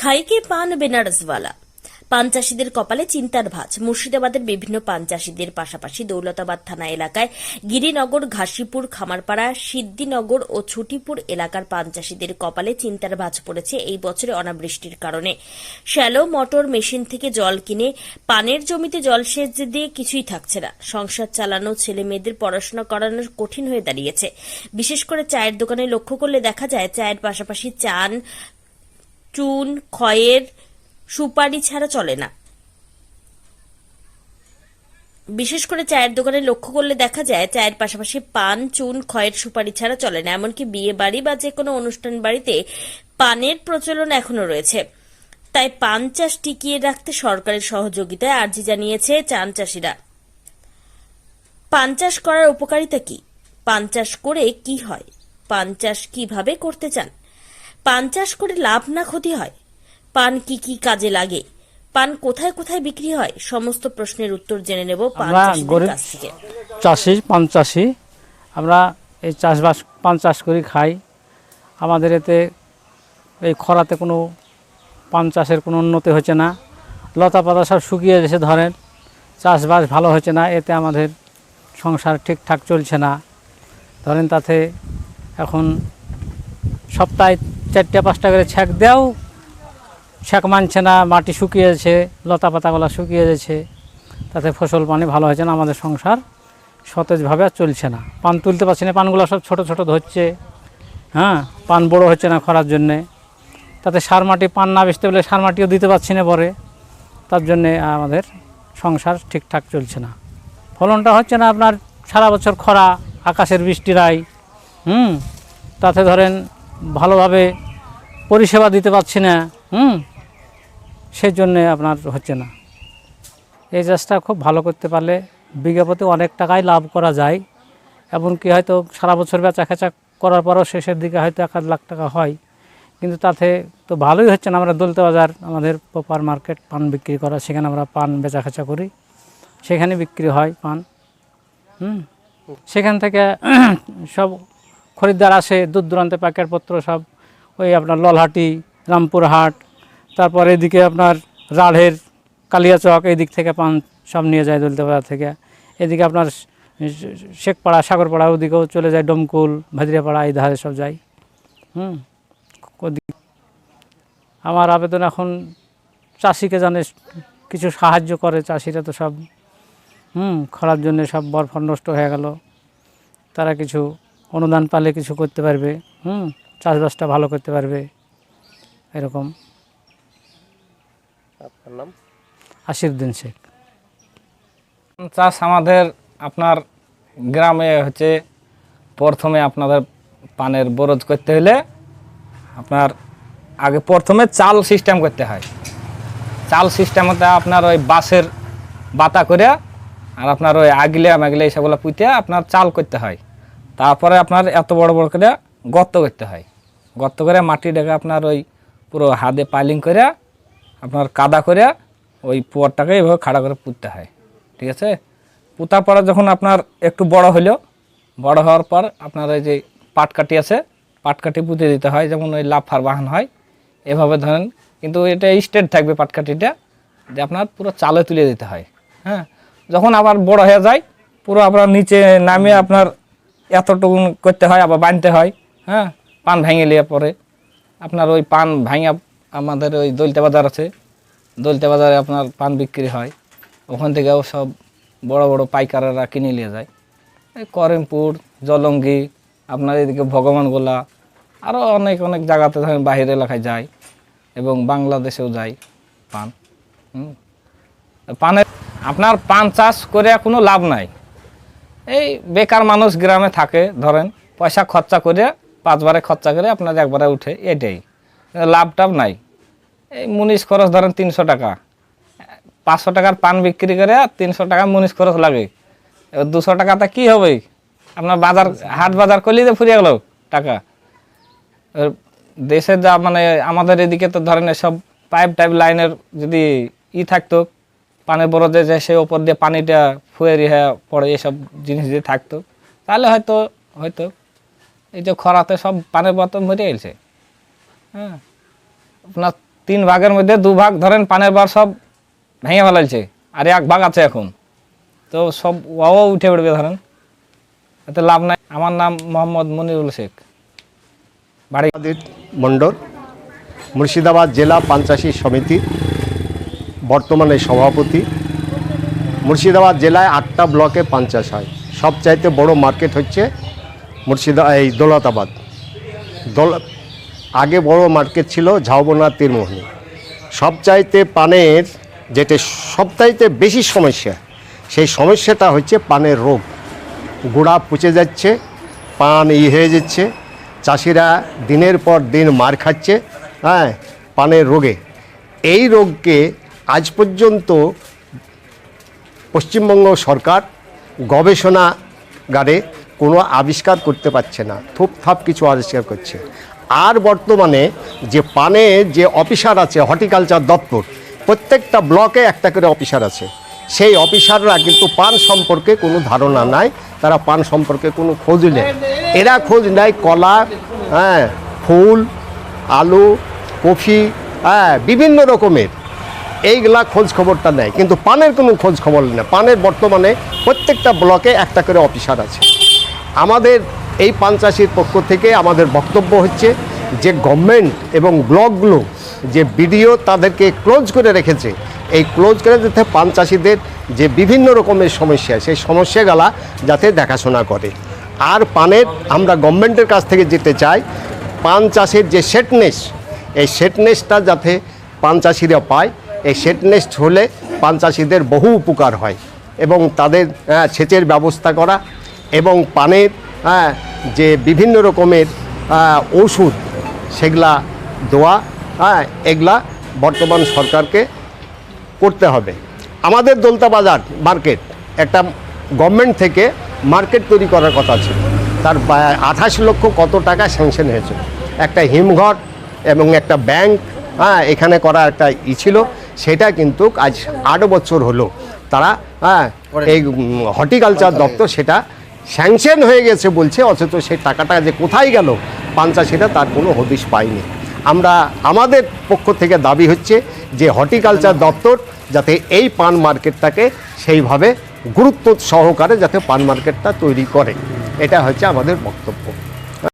খাইকে পান বেনারসওয়ালা। পান চাষিদের কপালে চিন্তার ভাঁজ। মুর্শিদাবাদের বিভিন্ন পান চাষিদের পাশাপাশি দৌলতাবাদ থানা এলাকায় গিরিনগর, ঘাসিপুর, খামারপাড়া, সিদ্দিনগর ও ছুটিপুর এলাকার পান চাষিদের কপালে চিন্তার ভাঁজ পড়েছে এই বছরে অনাবৃষ্টির কারণে। শ্যালো মোটর মেশিন থেকে জল কিনে পানের জমিতে জলসেচ দিয়ে কিছুই থাকছে না। সংসার চালানো ছেলে মেয়েদের পড়াশোনা করানোর কঠিন হয়ে দাঁড়িয়েছে। বিশেষ করে চায়ের দোকানে লক্ষ্য করলে দেখা যায়, চায়ের পাশাপাশি চান চুন, খয়ের, সুপারি ছাড়া চলে না। বিশেষ করে চায়ের দোকানে লক্ষ্য করলে দেখা যায়, চায়ের পাশাপাশি পান, চুন, খয়ের, সুপারি ছাড়া চলে না। এমনকি বিয়ে বাড়ি বা যে কোনো অনুষ্ঠান বাড়িতে পানের প্রচলন এখনও রয়েছে। তাই পান চাষ টিকিয়ে রাখতে সরকারের সহযোগিতায় আর্জি জানিয়েছে চান চাষিরা। পান চাষ করার উপকারিতা কি? পান চাষ করে কি হয়? পান চাষ কীভাবে করতে চান? পান চাষ করে লাভ না ক্ষতি হয়? পান কি কি কাজে লাগে? পান কোথায় কোথায় বিক্রি হয়? সমস্ত প্রশ্নের উত্তর জেনে নেব পান আমরা চাষিদের কাছ থেকে। চাষি পান চাষি আমরা এই চাষবাস পান চাষ করি খাই। আমাদের এতে এই খরাতে কোনো পান চাষের কোনো উন্নতি হচ্ছে না। লতা পাতা সব শুকিয়ে গেছে ধরেন। চাষবাস ভালো হচ্ছে না এতে আমাদের সংসার ঠিকঠাক চলছে না। ধরেন তাতে এখন সপ্তাহে চারটে, পাঁচটা করে ছ্যাঁক দেও। ছ্যাঁক মানছে না, মাটি শুকিয়ে যাচ্ছে লতা পাতাগুলো শুকিয়ে যাচ্ছে তাতে ফসল পানি ভালো হয়েছে না, আমাদের সংসার সতেজভাবে আর চলছে না। পান তুলতে পারছি না, পানগুলো সব ছোট ছোট ধরছে। হ্যাঁ পান বড় হচ্ছে না খরার জন্যে। তাতে সার মাটি পান না বেচতে বলে সার মাটিও দিতে পারছি না পরে। তার জন্যে আমাদের সংসার ঠিকঠাক চলছে না। ফলনটা হচ্ছে না আপনার সারা বছর খরা, আকাশের বৃষ্টি, রাই। হুম, তাতে ধরেন ভালোভাবে পরিষেবা দিতে পারছি না হুম? সেই জন্যে আপনার হচ্ছে না। এই চাষটা খুব ভালো করতে পারলে বিঘা প্রতি অনেক টাকাই লাভ করা যায়। এমনকি হয়তো সারা বছর বেচা খেচা করার পরও শেষের দিকে হয়তো এক আধ লাখ টাকা হয়। কিন্তু তাতে তো ভালোই হচ্ছে না আমরা দলতে বাজার আমাদের প্রপার মার্কেট পান বিক্রি করা সেখানে আমরা পান বেচা খেচা করি। সেখানে বিক্রি হয় পান হুম। সেখান থেকে সব খরিদ্দার আসে দূর দূরান্তে প্যাকেটপত্র সব, ওই আপনার ললহাটি, রামপুরহাট, তারপর এদিকে আপনার রাঢ়ের, কালিয়াচক এই দিক থেকে পান, সব নিয়ে যায় দলতে বাজার থেকে। এদিকে আপনার শেখপাড়া, সাগরপাড়া, ওদিকেও চলে যায় ডমকুল ভাদিরাপাড়া এই ধারে সব যায়। হুম আমার আবেদন এখন চাষিকে জানে কিছু সাহায্য করে, চাষিরা তো সব, হুম, খরার জন্য সব বরফর নষ্ট হয়ে গেল। তারা কিছু অনুদান পালে কিছু করতে পারবে হুম? চাষবাসটা ভালো করতে পারবে এরকম। আপনার নাম? আশিরুদ্দিন শেখ। চাষ আমাদের আপনার গ্রামে হচ্ছে প্রথমে আপনাদের পানের বরজ করতে হলে আপনার আগে প্রথমে চাল সিস্টেম করতে হয়। চাল সিস্টেম হতে আপনার ওই বাঁশের বাতা করে আর আপনার ওই আগলে মাগলে এইসবগুলো পুঁতে আপনার চাল করতে হয়। তারপরে আপনার এত বড় বড় করে গর্ত করতে হয়। গর্ত করে মাটি ডেকে আপনার ওই পুরো হাতে পাইলিং করে আপনার কাদা করে ওই পুয়ারটাকে এইভাবে খাড়া করে পুঁততে হয়। ঠিক আছে? পুঁতার পরে যখন আপনার একটু বড় হলো, বড় হওয়ার পর আপনার ওই যে পাটকাঠি আছে, পাটকাঠি পুঁতে দিতে হয়, যেমন ওই লাফার বাহান হয়, এভাবে ধরেন। কিন্তু এটা স্টেট থাকবে পাটকাঠিটা, যে আপনার পুরো চালে তুলে দিতে হয়। হ্যাঁ? যখন আবার বড় হয়ে যায়, পুরো আপনার নিচে নামিয়ে আপনার এতটুকু করতে হয়, আবার বানতে হয় হ্যাঁ? পান ভেঙে নিয়ে পরে। আপনার ওই পান ভাঙা আমাদের ওই দলতে বাজার আছে। দলতে বাজারে আপনার পান বিক্রি হয়। ওখান থেকেও সব বড় বড় পাইকারেরা কিনে নিয়ে যায়। এই করিমপুর, জলঙ্গি, আপনার এদিকে ভগবানগোলা আরও অনেক অনেক জায়গাতে ধরেন বাহির এলাকায় যায় এবং বাংলাদেশেও যায় পান। পানের আপনার পান চাষ করে কোনো লাভ নাই। এই বেকার মানুষ গ্রামে থাকে, ধরেন, পয়সা খরচা করে, পাঁচবারে খরচা করে আপনার একবারে উঠে, এটাই। লাভ টাভ নাই। এই মুনিশ খরচ ধরেন তিনশো টাকা। পাঁচশো টাকার পান বিক্রি করে আর তিনশো টাকা মুনিশ খরচ লাগে। এবার দুশো টাকাতে কি হবে? আপনার বাজার, হাট বাজার করলেই তো ফুরিয়ে গেল টাকা। দেশের যা মানে আমাদের এদিকে তো ধরেন সব পাইপ টাইপ লাইনের যদি ই থাকতো পানের বরজে যে সে ওপর দিয়ে পানিটা ফুয়েরি হয়ে পড়ে এসব জিনিস যদি থাকতো। তাহলে হয়তো হয়তো এই যে খরাতে সব পানের বোতল মরে গেছে। হ্যাঁ। আপনার তিন ভাগের মধ্যে দু ভাগ ধরেন পানের বার সব ভেঙে ফেলাইছে আর এক ভাগ আছে এখন। তো সব ওয়াও উঠে পড়বে ধরেন। এতে লাভ নাই। আমার নাম মোহাম্মদ মনিরুল শেখ। বাড়ি মণ্ডল, মুর্শিদাবাদ জেলা পঞ্চাশী সমিতির বর্তমানে সভাপতি। মুর্শিদাবাদ জেলায় আটটা ব্লকে পঞ্চাশ হয়। সবচাইতে বড় মার্কেট হচ্ছে মুর্শিদা এই দৌলতাবাদ। দৌল আগে বড় মার্কেট ছিল ঝাউবনা, তীরমোহনী। সবচাইতে পানের যেটা সবচাইতে বেশি সমস্যা, সেই সমস্যাটা হচ্ছে পানের রোগ। গোড়া পচে যাচ্ছে, পান ই হয়ে যাচ্ছে, চাষিরা দিনের পর দিন মার খাচ্ছে হ্যাঁ পানের রোগে। এই রোগকে আজ পর্যন্ত পশ্চিমবঙ্গ সরকার গবেষণাগারে কোনো আবিষ্কার করতে পারছে না থুপথাপ কিছু আবিষ্কার করছে। আর বর্তমানে যে পানে যে অফিসার আছে, হর্টিকালচার দপ্তর, প্রত্যেকটা ব্লকে একটা করে অফিসার আছে। সেই অফিসাররা কিন্তু পান সম্পর্কে কোনো ধারণা নাই, তারা পান সম্পর্কে কোনো খোঁজ নেই এরা খোঁজ নেয় কলা হ্যাঁ ফুল, আলু, কফি হ্যাঁ বিভিন্ন রকমের। এইগুলা খোঁজ খবরটা নেয়। কিন্তু পানের কোনো খোঁজ খবর নেই পানের বর্তমানে প্রত্যেকটা ব্লকে একটা করে অফিসার আছে। আমাদের এই পান চাষির পক্ষ থেকে আমাদের বক্তব্য হচ্ছে যে গভর্নমেন্ট এবং ব্লকগুলো যে বিডিও তাদেরকে ক্লোজ করে রেখেছে, এই ক্লোজ করে যাতে পান চাষিদের যে বিভিন্ন রকমের সমস্যা, সেই সমস্যাগুলা যাতে দেখাশোনা করে। আর পানের আমরা গভর্নমেন্টের কাছ থেকে যেতে চাই পান চাষের যে সেটনেস এই সেটনেসটা যাতে পান চাষিরা পায় এই সেটনেস হলে পান চাষিদের বহু উপকার হয় এবং তাদের হ্যাঁ, সেচের ব্যবস্থা করা এবং পানের হ্যাঁ, যে বিভিন্ন রকমের হ্যাঁ, ওষুধ সেগুলা দেওয়া হ্যাঁ এগুলা বর্তমান সরকারকে করতে হবে। আমাদের দোলতা বাজার মার্কেট একটা গভর্নমেন্ট থেকে মার্কেট তৈরি করার কথা ছিল। তার আঠাশ লক্ষ কত টাকা স্যাংশন হয়েছে। একটা হিমঘর এবং একটা ব্যাংক হ্যাঁ এখানে করা একটা ই ছিল। সেটা কিন্তু আজ আট বছর হলো। তারা হ্যাঁ এই হর্টিকালচার দপ্তর সেটা স্যাংশন হয়ে গেছে বলছে অথচ সেই টাকাটা যে কোথায় গেল পাঞ্চাশিরা তার কোনো হদিশ পায়নি। আমরা আমাদের পক্ষ থেকে দাবি হচ্ছে যে হর্টিকালচার দপ্তর যাতে এই পান মার্কেটটাকে সেইভাবে গুরুত্ব সহকারে যাতে পান মার্কেটটা তৈরি করে। এটা হচ্ছে আমাদের বক্তব্য।